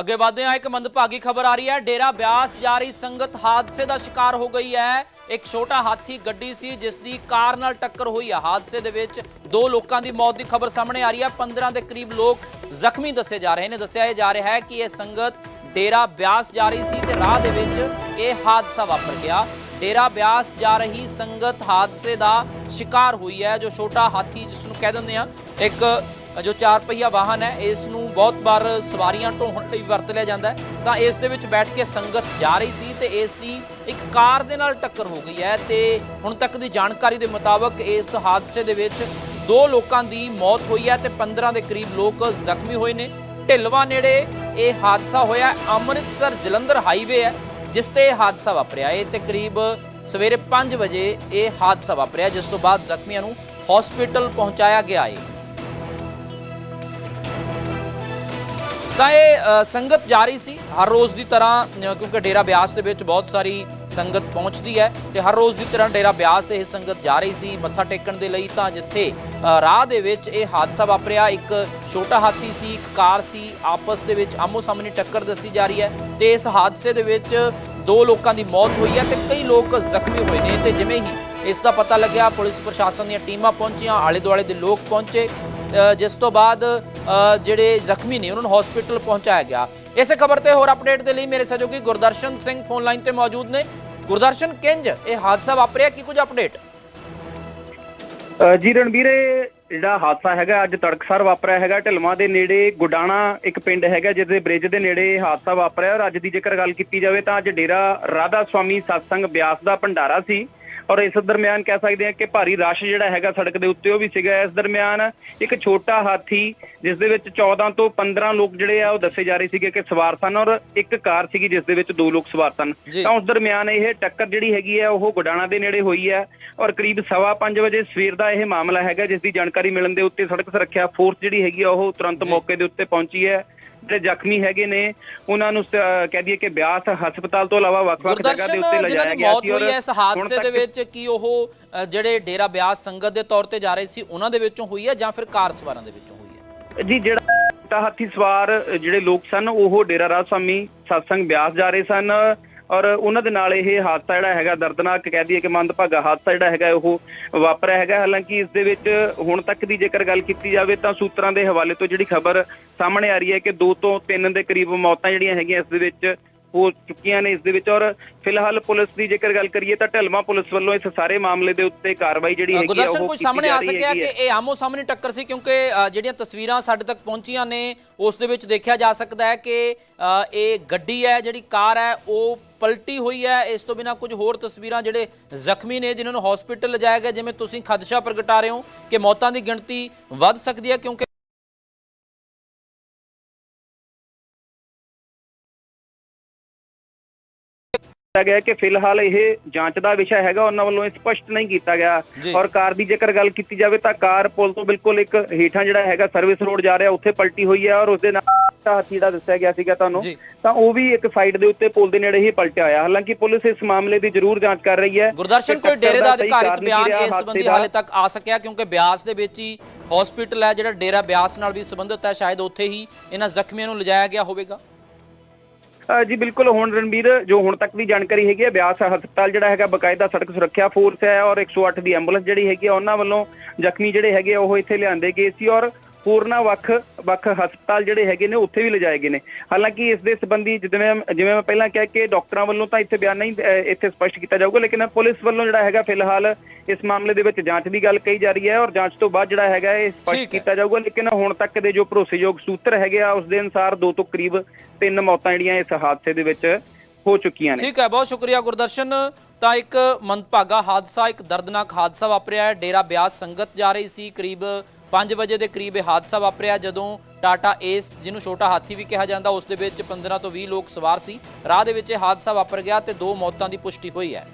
ਅੱਗੇ ਵਧਦੇ ਹਾਂ, ਇੱਕ ਮੰਦਭਾਗੀ ਖਬਰ ਆ ਰਹੀ ਹੈ। ਡੇਰਾ ਬਿਆਸ ਜਾ ਰਹੀ ਸੰਗਤ ਹਾਦਸੇ ਦਾ ਸ਼ਿਕਾਰ ਹੋ ਗਈ ਹੈ। ਇੱਕ ਛੋਟਾ ਹਾਥੀ ਗੱਡੀ ਸੀ, ਜਿਸ ਦੀ ਕਾਰ ਨਾਲ ਟੱਕਰ ਹੋਈ ਹੈ ਹਾਦਸੇ ਦੇ ਵਿੱਚ ਦੋ ਲੋਕਾਂ ਦੀ ਮੌਤ ਦੀ ਖਬਰ ਸਾਹਮਣੇ ਆ ਰਹੀ ਹੈ। 15 ਦੇ ਕਰੀਬ ਲੋਕ ਜ਼ਖਮੀ ਦੱਸੇ ਜਾ ਰਹੇ ਨੇ। ਦੱਸਿਆ ਇਹ ਜਾ ਰਿਹਾ ਹੈ ਕਿ ਇਹ ਸੰਗਤ ਡੇਰਾ ਬਿਆਸ ਜਾ ਰਹੀ ਸੀ ਤੇ ਰਾਹ ਦੇ ਵਿੱਚ ਇਹ ਹਾਦਸਾ ਵਾਪਰ ਗਿਆ। ਡੇਰਾ ਬਿਆਸ ਜਾ ਰਹੀ ਸੰਗਤ ਹਾਦਸੇ ਦਾ ਸ਼ਿਕਾਰ ਹੋਈ ਹੈ, ਜੋ ਛੋਟਾ ਹਾਥੀ, ਜਿਸ ਨੂੰ ਕਹਿ ਦਿੰਦੇ ਆ ਇੱਕ ਜੋ ਚਾਰ ਪਹੀਆ ਵਾਹਨ ਹੈ, ਇਸ ਨੂੰ ਬਹੁਤ ਵਾਰ ਸਵਾਰੀਆਂ ਢੋਹਣ ਲਈ ਵਰਤ ਲਿਆ ਜਾਂਦਾ ਹੈ। ਤਾਂ ਇਸ ਦੇ ਵਿੱਚ ਬੈਠ ਕੇ ਸੰਗਤ ਜਾ ਰਹੀ ਸੀ ਤੇ ਇਸ ਦੀ ਇੱਕ ਕਾਰ ਦੇ ਨਾਲ ਟੱਕਰ ਹੋ ਗਈ ਹੈ ਤੇ ਹੁਣ ਤੱਕ ਦੀ ਜਾਣਕਾਰੀ ਦੇ ਮੁਤਾਬਕ ਇਸ ਹਾਦਸੇ ਦੇ ਵਿੱਚ ਦੋ ਲੋਕਾਂ ਦੀ ਮੌਤ ਹੋਈ ਹੈ ਤੇ 15 ਦੇ ਕਰੀਬ ਲੋਕ ਜ਼ਖਮੀ ਹੋਏ ਨੇ। ਢਿਲਵਾ ਨੇੜੇ ਇਹ ਹਾਦਸਾ ਹੋਇਆ, ਅੰਮ੍ਰਿਤਸਰ ਜਲੰਧਰ ਹਾਈਵੇ ਹੈ, ਜਿਸ ਤੇ ਇਹ ਹਾਦਸਾ ਵਾਪਰਿਆ। ਇਹ ਤੇ ਕਰੀਬ ਸਵੇਰੇ 5 ਵਜੇ ਇਹ ਹਾਦਸਾ ਵਾਪਰਿਆ, ਜਿਸ ਤੋਂ ਬਾਅਦ ਜ਼ਖਮੀਆਂ ਨੂੰ ਹਸਪੀਟਲ ਪਹੁੰਚਾਇਆ ਗਿਆ ਹੈ। ਤਾਂ ਇਹ ਸੰਗਤ ਜਾ ਰਹੀ ਸੀ ਹਰ ਰੋਜ਼ ਦੀ ਤਰ੍ਹਾਂ ਕਿਉਂਕਿ ਡੇਰਾ ਬਿਆਸ ਦੇ ਵਿੱਚ ਬਹੁਤ ਸਾਰੀ ਸੰਗਤ ਪਹੁੰਚਦੀ ਹੈ ਤੇ ਹਰ ਰੋਜ਼ ਦੀ ਤਰ੍ਹਾਂ ਡੇਰਾ ਬਿਆਸ ਇਹ ਸੰਗਤ ਜਾ ਰਹੀ ਸੀ, ਮੱਥਾ ਟੇਕਣ ਦੇ ਲਈ। ਤਾਂ ਜਿੱਥੇ ਰਾਹ ਦੇ ਵਿੱਚ ਇਹ ਹਾਦਸਾ ਵਾਪਰਿਆ, ਇੱਕ ਛੋਟਾ ਹਾਥੀ ਸੀ, ਇੱਕ ਕਾਰ ਸੀ, ਆਪਸ ਦੇ ਵਿੱਚ ਆਮੋ ਸਾਹਮਣੇ ਟੱਕਰ ਦੱਸੀ ਜਾ ਰਹੀ ਹੈ ਤੇ ਇਸ ਹਾਦਸੇ ਦੇ ਵਿੱਚ ਦੋ ਲੋਕਾਂ ਦੀ ਮੌਤ ਹੋਈ ਹੈ ਤੇ ਕਈ ਲੋਕ ਜ਼ਖਮੀ ਹੋਏ ਨੇ ਤੇ ਜਿਵੇਂ ਹੀ ਇਸ ਦਾ ਪਤਾ ਲੱਗਿਆ, ਪੁਲਿਸ ਪ੍ਰਸ਼ਾਸਨ ਦੀਆਂ ਟੀਮਾਂ ਪਹੁੰਚੀਆਂ ਆਲੇ ਦੁਆਲੇ ਦੇ ਲੋਕ ਪਹੁੰਚੇ। ਜਿਸ ਤੋਂ ਬਾਅਦ ਜਿਹੜੇ ਜ਼ਖਮੀ ਨੇ, ਉਹਨਾਂ ਨੂੰ ਹਸਪੀਟਲ ਪਹੁੰਚਾਇਆ ਗਿਆ। ਇਸੇ ਖਬਰ ਤੇ ਹੋਰ ਅਪਡੇਟ ਦੇ ਲਈ ਮੇਰੇ ਸਹਿਯੋਗੀ ਗੁਰਦਰਸ਼ਨ ਸਿੰਘ ਫੋਨ ਲਾਈਨ ਤੇ ਮੌਜੂਦ ਨੇ। ਗੁਰਦਰਸ਼ਨ, ਕਿੰਜ ਇਹ ਹਾਦਸਾ ਵਾਪਰਿਆ? ਕੀ ਕੁਝ ਅਪਡੇਟ ਜੀ ਰਣਵੀਰ ਇਹ ਜਿਹੜਾ ਹਾਦਸਾ ਹੈਗਾ, ਅੱਜ ਤੜਕਸਰ ਵਾਪਰਿਆ ਹੈਗਾ। ਢਿਲਵਾਂ ਦੇ ਨੇੜੇ ਗੁਡਾਣਾ ਇੱਕ ਪਿੰਡ ਹੈਗਾ ਜਿਸ ਦੇ ਬ੍ਰਿਜ ਦੇ ਨੇੜੇ ਹਾਦਸਾ ਵਾਪਰਿਆ। ਔਰ ਅੱਜ ਦੀ ਜੇਕਰ ਗੱਲ ਕੀਤੀ ਜਾਵੇ ਤਾਂ ਅੱਜ ਡੇਰਾ ਰਾਧਾ ਸਵਾਮੀ ਸਤਸੰਗ ਬਿਆਸ ਦਾ ਭੰਡਾਰਾ ਸੀ। ਔਰ ਇਸ ਦਰਮਿਆਨ ਕਹਿ ਸਕਦੇ ਹਾਂ ਕਿ ਭਾਰੀ ਰਸ਼ ਜਿਹੜਾ ਹੈਗਾ ਸੜਕ ਦੇ ਉੱਤੇ ਉਹ ਵੀ ਸੀਗਾ ਇਸ ਦਰਮਿਆਨ ਇੱਕ ਛੋਟਾ ਹਾਥੀ ਜਿਸ ਦੇ ਵਿੱਚ 14 ਤੋਂ 15 ਲੋਕ ਜਿਹੜੇ ਆ ਉਹ ਦੱਸੇ ਜਾ ਰਹੇ ਸੀਗੇ ਕਿ ਸਵਾਰ ਸਨ ਔਰ ਇੱਕ ਕਾਰ ਸੀਗੀ ਜਿਸ ਦੇ ਵਿੱਚ ਦੋ ਲੋਕ ਸਵਾਰ ਸਨ। ਤਾਂ ਉਸ ਦਰਮਿਆਨ ਇਹ ਟੱਕਰ ਜਿਹੜੀ ਹੈਗੀ ਹੈ ਉਹ ਗੁਡਾਣਾ ਦੇ ਨੇੜੇ ਹੋਈ ਹੈ ਔਰ ਕਰੀਬ ਸਵਾ ਪੰਜ ਵਜੇ ਸਵੇਰ ਦਾ ਇਹ ਮਾਮਲਾ ਹੈਗਾ ਜਿਸ ਦੀ ਜਾਣਕਾਰੀ ਮਿਲਣ ਦੇ ਉੱਤੇ ਸੜਕ ਸੁਰੱਖਿਆ ਫੋਰਸ ਜਿਹੜੀ ਹੈਗੀ ਆ ਉਹ ਤੁਰੰਤ। ਮੌਕੇ ਦੇ ਉੱਤੇ ਪਹੁੰਚੀ ਹੈ ਜਿਹੜੇ ਜ਼ਖਮੀ ਹੈਗੇ ਨੇ ਉਹਨਾਂ ਨੂੰ ਕਹਿ ਦਈਏ ਕਿ ਬਿਆਸ ਹਸਪਤਾਲ ਤੋਂ ਇਲਾਵਾ ਵੱਖ-ਵੱਖ ਜਗ੍ਹਾ ਦੇ ਉੱਤੇ ਲਿਜਾਇਆ ਗਿਆ ਸੀ ਔਰ ਹੋਈ ਹੈ ਇਸ ਹਾਦਸੇ ਦੇ ਵਿੱਚ ਕੀ ਉਹ ਜਿਹੜੇ ਡੇਰਾ ਬਿਆਸ ਸੰਗਤ ਦੇ ਤੌਰ ਤੇ ਜਾ ਰਹੇ ਸੀ ਉਹਨਾਂ ਦੇ ਵਿੱਚੋਂ ਹੋਈ ਹੈ ਜਾਂ ਫਿਰ ਕਾਰ ਸਵਾਰਾਂ ਦੇ ਵਿੱਚੋਂ ਹੋਈ ਹੈ? ਜੀ ਜਿਹੜਾ ਛੋਟਾ ਹਾਥੀ ਸਵਾਰ ਜਿਹੜੇ ਲੋਕ ਸਨ ਉਹ ਡੇਰਾ ਰਾਜ ਸਵਾਮੀ ਸਤਸੰਗ ਬਿਆਸ ਜਾ ਰਹੇ ਸਨ। ਔਰ ਉਹਨਾਂ ਦੇ ਨਾਲ ਇਹ ਹਾਦਸਾ ਜਿਹੜਾ ਹੈਗਾ ਦਰਦਨਾਕ ਕਹਿ ਦਈਏ ਕਿ ਮੰਦਭਾਗਾ ਹਾਦਸਾ ਜਿਹੜਾ ਹੈਗਾ ਉਹ ਵਾਪਰਿਆ ਹੈਗਾ ਹਾਲਾਂਕਿ ਇਸ ਦੇ ਵਿੱਚ ਹੁਣ ਤੱਕ ਦੀ ਜੇਕਰ ਗੱਲ ਕੀਤੀ ਜਾਵੇ ਤਾਂ ਸੂਤਰਾਂ ਦੇ ਹਵਾਲੇ ਤੋਂ ਜਿਹੜੀ ਖਬਰ ਸਾਹਮਣੇ ਆ ਰਹੀ ਹੈ ਕਿ 2 ਤੋਂ 3 ਦੇ ਕਰੀਬ ਮੌਤਾਂ ਜਿਹੜੀਆਂ ਹੈਗੀਆਂ ਇਸ ਦੇ ਵਿੱਚ ਹੋ ਚੁੱਕੀਆਂ ਨੇ ਇਸ ਦੇ ਵਿੱਚ ਔਰ ਫਿਲਹਾਲ ਪੁਲਿਸ ਦੀ ਜੇਕਰ ਗੱਲ ਕਰੀਏ ਤਾਂ ਢਲਮਾ ਪੁਲਿਸ ਵੱਲੋਂ ਇਸ ਸਾਰੇ ਮਾਮਲੇ ਦੇ ਉੱਤੇ ਕਾਰਵਾਈ ਜਿਹੜੀ ਹੈਗੀ ਗੁਰਦਰਸ਼ਨ ਉਹ ਕੁਝ ਸਾਹਮਣੇ ਆ ਸਕਿਆ ਕਿ ਹੈ। ਇਹ ਆਮੋ ਸਾਹਮਣੇ ਟੱਕਰ ਸੀ ਕਿਉਂਕਿ ਜਿਹੜੀਆਂ ਤਸਵੀਰਾਂ ਸਾਡੇ ਤੱਕ ਪਹੁੰਚੀਆਂ ਨੇ ਉਸ ਦੇ ਵਿੱਚ ਦੇਖਿਆ ਜਾ ਸਕਦਾ ਹੈ ਕਿ ਇਹ ਗੱਡੀ ਹੈ ਜਿਹੜੀ ਕਾਰ ਹੈ ਉਹ ਪਲਟੀ ਹੋਈ ਹੈ ਇਸ ਤੋਂ ਬਿਨਾ ਕੁਝ ਹੋਰ ਤਸਵੀਰਾਂ ਜਿਹੜੇ ਜ਼ਖਮੀ ਨੇ ਜਿਨ੍ਹਾਂ ਨੂੰ ਹਸਪੀਟਲ ਲਿਜਾਇਆ ਗਿਆ ਜਿਵੇਂ ਤੁਸੀਂ ਖਦਸ਼ਾ ਪ੍ਰਗਟਾ ਰਹੇ ਹੋ ਕਿ ਮੌਤਾਂ ਦੀ ਗਿਣਤੀ ਵੱਧ ਸਕਦੀ ਹੈ ਕਿਉਂਕਿ ਕੀਤਾ ਗਿਆ ਕਿ ਫਿਲਹਾਲ ਇਹ ਜਾਂਚ ਦਾ ਵਿਸ਼ਾ ਹੈਗਾ ਉਹਨਾਂ ਵੱਲੋਂ ਸਪਸ਼ਟ ਨਹੀਂ ਕੀਤਾ। ਗਿਆ ਔਰ ਕਾਰ ਦੀ ਜੇਕਰ ਗੱਲ ਕੀਤੀ ਜਾਵੇ ਤਾਂ ਕਾਰ ਪੁਲ ਤੋਂ ਬਿਲਕੁਲ ਇੱਕ ਹੇਠਾਂ ਜਿਹੜਾ ਹੈਗਾ ਸਰਵਿਸ ਰੋਡ ਜਾ ਰਿਹਾ ਉੱਥੇ ਪਲਟੀ ਹੋਈ ਹੈ ਔਰ ਉਸ ਦੇ ਨਾਲ ਹਾਥੀ ਜਿਹੜਾ ਦੱਸਿਆ ਗਿਆ ਸੀਗਾ ਤੁਹਾਨੂੰ। ਤਾਂ ਉਹ ਵੀ ਇੱਕ ਸਾਈਡ ਦੇ ਉੱਤੇ ਪੁਲ ਦੇ ਨੇੜੇ ਹੀ ਪਲਟਿਆ ਹੋਇਆ। ਹਾਲਾਂਕਿ ਪੁਲਿਸ ਇਸ ਮਾਮਲੇ ਦੀ ਜ਼ਰੂਰ ਜਾਂਚ ਕਰ ਰਹੀ ਹੈ। ਗੁਰਦਰਸ਼ਨ ਕੋਈ ਡੇਰੇ ਦਾ ਅਧਿਕਾਰਿਤ ਬਿਆਨ ਇਸ ਸੰਬੰਧੀ ਦਾ। ਹਾਲੇ ਤੱਕ ਆ ਸਕਿਆ? ਕਿਉਂਕਿ ਬਿਆਸ ਦੇ ਵਿੱਚ ਹੀ ਹਸਪੀਟਲ ਹੈ ਜਿਹੜਾ ਡੇਰਾ ਬਿਆਸ ਨਾਲ ਵੀ ਸੰਬੰਧਿਤ ਹੈ ਸ਼ਾਇਦ ਉੱਥੇ ਹੀ ਇਹਨਾਂ ਜ਼ਖਮੀਆਂ ਨੂੰ ਲਿਜਾਇਆ ਗਿਆ ਹੋਵੇਗਾ। ਜੀ ਬਿਲਕੁਲ। ਹੁਣ ਰਣਬੀਰ ਜੋ ਹੁਣ ਤੱਕ ਦੀ ਜਾਣਕਾਰੀ ਹੈਗੀ ਹੈ ਬਿਆਸ ਹਸਪਤਾਲ ਜਿਹੜਾ ਹੈਗਾ ਬਕਾਇਦਾ ਸੜਕ ਸੁਰੱਖਿਆ ਫੋਰਸ ਹੈ ਔਰ 108 ਦੀ ਐਂਬੂਲੈਂਸ ਜਿਹੜੀ ਹੈਗੀ ਆ ਉਹਨਾਂ ਵੱਲੋਂ ਜ਼ਖਮੀ ਜਿਹੜੇ ਹੈਗੇ ਉਹ ਇੱਥੇ ਲਿਆਂਦੇ ਗਏ ਸੀ ਔਰ ਹੋਰਨਾਂ ਵੱਖ ਵੱਖ ਹਸਪਤਾਲ ਜਿਹੜੇ ਹੈਗੇ ਨੇ ਉੱਥੇ ਵੀ ਲਿਜਾਏ ਗਏ ਨੇ। ਹਾਲਾਂਕਿ ਇਸ ਦੇ ਸੰਬੰਧੀ ਜਿਵੇਂ ਜਿਵੇਂ ਮੈਂ ਪਹਿਲਾਂ ਕਿਹਾ ਕਿ ਡਾਕਟਰਾਂ ਵੱਲੋਂ ਤਾਂ ਇੱਥੇ ਬਿਆਨ ਨਹੀਂ ਇੱਥੇ ਸਪਸ਼ਟ ਕੀਤਾ ਜਾਊਗਾ ਲੇਕਿਨ ਪੁਲਿਸ ਵੱਲੋਂ ਜਿਹੜਾ ਹੈਗਾ ਫਿਲਹਾਲ ਇਸ ਮਾਮਲੇ ਦੇ ਵਿੱਚ ਜਾਂਚ ਦੀ ਗੱਲ ਕਹੀ ਜਾ ਰਹੀ ਹੈ ਔਰ ਜਾਂਚ ਤੋਂ ਬਾਅਦ ਜਿਹੜਾ ਹੈਗਾ ਇਹ ਸਪਸ਼ਟ। ਕੀਤਾ ਜਾਊਗਾ ਲੇਕਿਨ ਹੁਣ ਤੱਕ ਦੇ ਜੋ ਭਰੋਸੇਯੋਗ ਸੂਤਰ ਹੈਗੇ ਆ ਉਸ ਦੇ ਅਨੁਸਾਰ ਦੋ ਤੋਂ ਕਰੀਬ ਤਿੰਨ ਮੌਤਾਂ ਜਿਹੜੀਆਂ ਇਸ ਹਾਦਸੇ ਦੇ ਵਿੱਚ ਹੋ ਚੁੱਕੀਆਂ ਨੇ। ਠੀਕ ਹੈ ਬਹੁਤ ਸ਼ੁਕਰੀਆ ਗੁਰਦਰਸ਼ਨ। ਤਾਂ ਇੱਕ ਮੰਦਭਾਗਾ ਹਾਦਸਾ ਇੱਕ ਦਰਦਨਾਕ ਹਾਦਸਾ ਵਾਪਰਿਆ ਹੈ। ਡੇਰਾ ਬਿਆਸ ਸੰਗਤ ਜਾ ਰਹੀ ਸੀ ਕਰੀਬ 5 ਵਜੇ ਦੇ ਕਰੀਬ ਇਹ ਹਾਦਸਾ ਵਾਪਰਿਆ ਜਦੋਂ ਟਾਟਾ ਏਸ, ਜਿਹਨੂੰ ਛੋਟਾ ਹਾਥੀ ਵੀ ਕਿਹਾ ਜਾਂਦਾ, ਉਸ ਦੇ ਵਿੱਚ 15 ਤੋਂ 20 ਲੋਕ ਸਵਾਰ ਸੀ। ਰਾਹ ਦੇ ਵਿੱਚ ਇਹ ਹਾਦਸਾ ਵਾਪਰ ਗਿਆ ਤੇ ਦੋ ਮੌਤਾਂ ਦੀ ਪੁਸ਼ਟੀ ਹੋਈ ਹੈ।